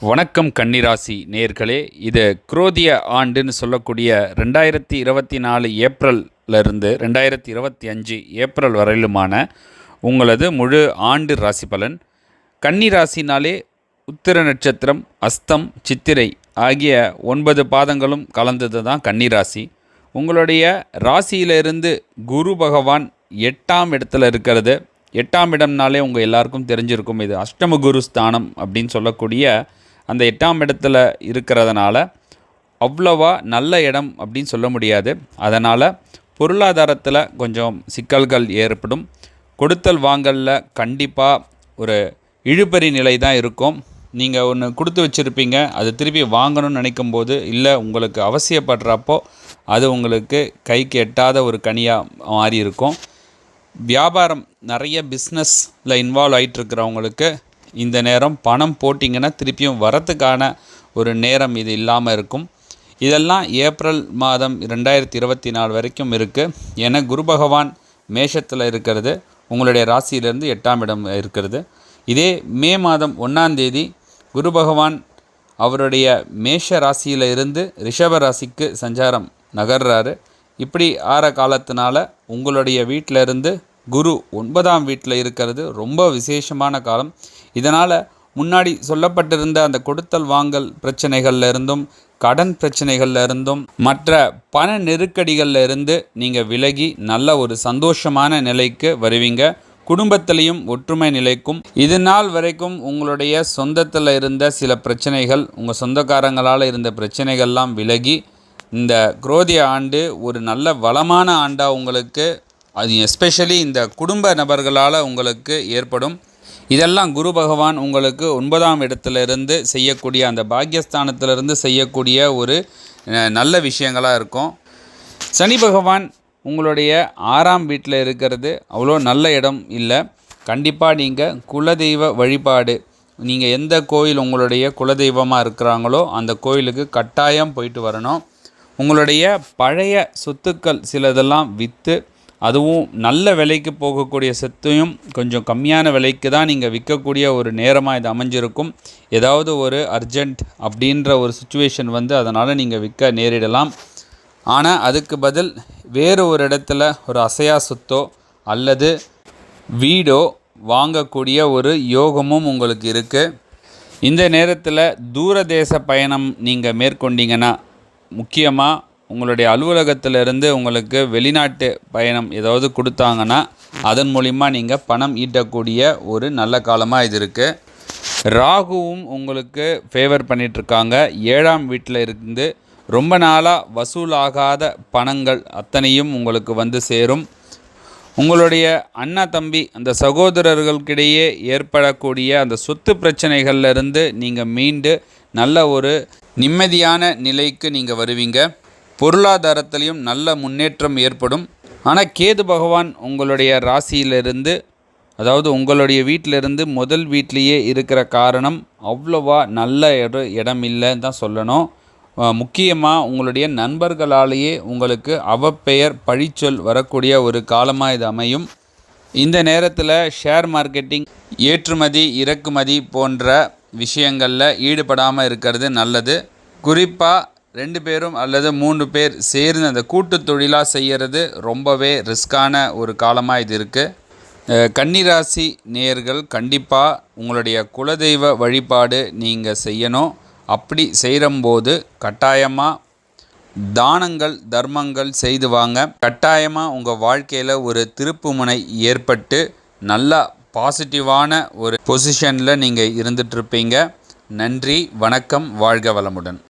வணக்கம் கன்னிராசி நேர்களே இது குரோதிய ஆண்டுன்னு சொல்லக்கூடிய ரெண்டாயிரத்தி இருபத்தி நாலு ஏப்ரல்ல இருந்து ரெண்டாயிரத்தி இருபத்தி அஞ்சு ஏப்ரல் வரையிலுமான உங்களது முழு ஆண்டு ராசி பலன். கன்னிராசினாலே உத்திர நட்சத்திரம் அஸ்தம் சித்திரை ஆகிய ஒன்பது பாதங்களும் கலந்தது தான் கன்னிராசி. உங்களுடைய ராசியிலிருந்து குரு பகவான் எட்டாம் இடத்துல இருக்கிறது. எட்டாம் இடம்னாலே உங்கள் எல்லாருக்கும் தெரிஞ்சிருக்கும் இது அஷ்டம குரு ஸ்தானம் அப்படின்னு சொல்லக்கூடிய அந்த எட்டாம் இடத்துல இருக்கிறதுனால அவ்வளவா நல்ல இடம் அப்படின்னு சொல்ல முடியாது. அதனால் பொருளாதாரத்தில் கொஞ்சம் சிக்கல்கள் ஏற்படும். கொடுத்தல் வாங்கலில் கண்டிப்பாக ஒரு இழுபறி நிலை தான் இருக்கும். நீங்கள் ஒன்று கொடுத்து வச்சுருப்பீங்க அது திருப்பி வாங்கணும்னு நினைக்கும் போது இல்லை உங்களுக்கு அவசியப்படுறப்போ அது உங்களுக்கு கைக்கு எட்டாத ஒரு கனியாக மாறி இருக்கும் வியாபாரம் நிறைய பிஸ்னஸில் இன்வால்வ் ஆகிட்டு இருக்கிறவங்களுக்கு இந்த நேரம் பணம் போட்டிங்கன்னா திருப்பியும் வரத்துக்கான ஒரு நேரம் இது இல்லாமல் இருக்கும். இதெல்லாம் ஏப்ரல் மாதம் ரெண்டாயிரத்தி இருபத்தி நாலு வரைக்கும் இருக்குது ஏன்னா குரு பகவான் மேஷத்தில் இருக்கிறது. உங்களுடைய ராசியிலேருந்து எட்டாம் இடம் இருக்கிறது. இதே மே மாதம் ஒன்றாந்தேதி குரு பகவான் அவருடைய மேஷ ராசியில் இருந்து ரிஷப ராசிக்கு சஞ்சாரம் நகர்றாரு. இப்படி ஆற காலத்தினால உங்களுடைய வீட்டில் இருந்து குரு ஒன்பதாம் வீட்டில் இருக்கிறது. ரொம்ப விசேஷமான காலம். இதனால் முன்னாடி சொல்லப்பட்டிருந்த அந்த கொடுத்தல் வாங்கல் பிரச்சனைகள்ல இருந்தும் கடன் பிரச்சனைகள்ல இருந்தும் மற்ற பண நெருக்கடிகள்ல இருந்து நீங்கள் விலகி நல்ல ஒரு சந்தோஷமான நிலைக்கு வருவீங்க. குடும்பத்திலையும் ஒற்றுமை நிலைக்கும். இது நாள் வரைக்கும் உங்களுடைய சொந்தத்தில் இருந்த சில பிரச்சனைகள் உங்கள் சொந்தக்காரங்களால் இருந்த பிரச்சனைகள்லாம் விலகி இந்த குரோதிய ஆண்டு ஒரு நல்ல வளமான ஆண்டாக உங்களுக்கு அது எஸ்பெஷலி இந்த குடும்ப நபர்களால் உங்களுக்கு ஏற்படும். இதெல்லாம் குரு பகவான் உங்களுக்கு ஒன்பதாம் இடத்துலேருந்து செய்யக்கூடிய அந்த பாக்யஸ்தானத்திலிருந்து செய்யக்கூடிய ஒரு நல்ல விஷயங்களாக இருக்கும். சனி பகவான் உங்களுடைய ஆறாம் வீட்டில் இருக்கிறது அவ்வளோ நல்ல இடம் இல்லை. கண்டிப்பாக நீங்கள் குலதெய்வ வழிபாடு நீங்கள் எந்த கோயில் உங்களுடைய குலதெய்வமாக இருக்கிறாங்களோ அந்த கோயிலுக்கு கட்டாயம் போயிட்டு வரணும். உங்களுடைய பழைய சொத்துக்கள் சிலதெல்லாம் விற்று அதுவும் நல்ல விலைக்கு போகக்கூடிய சொத்தையும் கொஞ்சம் கம்மியான விலைக்கு தான் நீங்கள் விற்கக்கூடிய ஒரு நேரமாக இது அமைஞ்சிருக்கும். ஏதாவது ஒரு அர்ஜெண்ட் அப்படின்ற ஒரு சுச்சுவேஷன் வந்து அதனால் நீங்கள் விற்க நேரிடலாம். ஆனால் அதுக்கு பதில் வேறு ஒரு இடத்துல ஒரு அசையா சொத்தோ அல்லது வீடோ வாங்கக்கூடிய ஒரு யோகமும் உங்களுக்கு இருக்குது இந்த நேரத்தில் தூரதேச பயணம் நீங்கள் மேற்கொண்டீங்கன்னா முக்கியமாக உங்களுடைய அலுவலகத்திலிருந்து உங்களுக்கு வெளிநாட்டு பயணம் ஏதாவது கொடுத்தாங்கன்னா அதன் மூலிமா நீங்கள் பணம் ஈட்டக்கூடிய ஒரு நல்ல காலமாக இது இருக்குது ராகுவும் உங்களுக்கு ஃபேவர் பண்ணிகிட்ருக்காங்க ஏழாம் வீட்டில் இருந்து ரொம்ப நாளாக வசூலாகாத பணங்கள் அத்தனையும் உங்களுக்கு வந்து சேரும். உங்களுடைய அண்ணா தம்பி அந்த சகோதரர்களுக்கிடையே ஏற்படக்கூடிய அந்த சொத்து பிரச்சனைகள்லேருந்து நீங்கள் மீண்டு நல்ல ஒரு நிம்மதியான நிலைக்கு நீங்கள் வருவீங்க. பொருளாதாரத்திலையும் நல்ல முன்னேற்றம் ஏற்படும். ஆனால் கேது பகவான் உங்களுடைய ராசியிலிருந்து அதாவது உங்களுடைய வீட்டிலிருந்து முதல் வீட்டிலேயே இருக்கிற காரணம் அவ்வளோவா நல்ல ஒரு இடம் இல்லைன்னு தான் சொல்லணும். முக்கியமாக உங்களுடைய நண்பர்களாலேயே உங்களுக்கு அவப்பெயர் பழிச்சொல் வரக்கூடிய ஒரு காலமாக இது அமையும். இந்த நேரத்தில் ஷேர் மார்க்கெட்டிங் ஏற்றுமதி இறக்குமதி போன்ற விஷயங்களில் ஈடுபடாமல் இருக்கிறது நல்லது. குறிப்பாக ரெண்டு பேரும் அல்லது மூன்று பேர் சேர்ந்து அந்த கூட்டு தொழிலாக செய்கிறது ரொம்பவே ரிஸ்கான ஒரு காலமாக இது இருக்குது கன்னிராசி நேயர்கள் கண்டிப்பாக உங்களுடைய குலதெய்வ வழிபாடு நீங்கள் செய்யணும். அப்படி செய்கிறம்போது கட்டாயமாக தானங்கள் தர்மங்கள் செய்து வாங்க. கட்டாயமாக உங்கள் வாழ்க்கையில் ஒரு திருப்புமுனை ஏற்பட்டு நல்லா பாசிட்டிவான ஒரு பொசிஷனில் நீங்கள் இருந்துகிட்ருப்பீங்க நன்றி வணக்கம் வாழ்க வளமுடன்.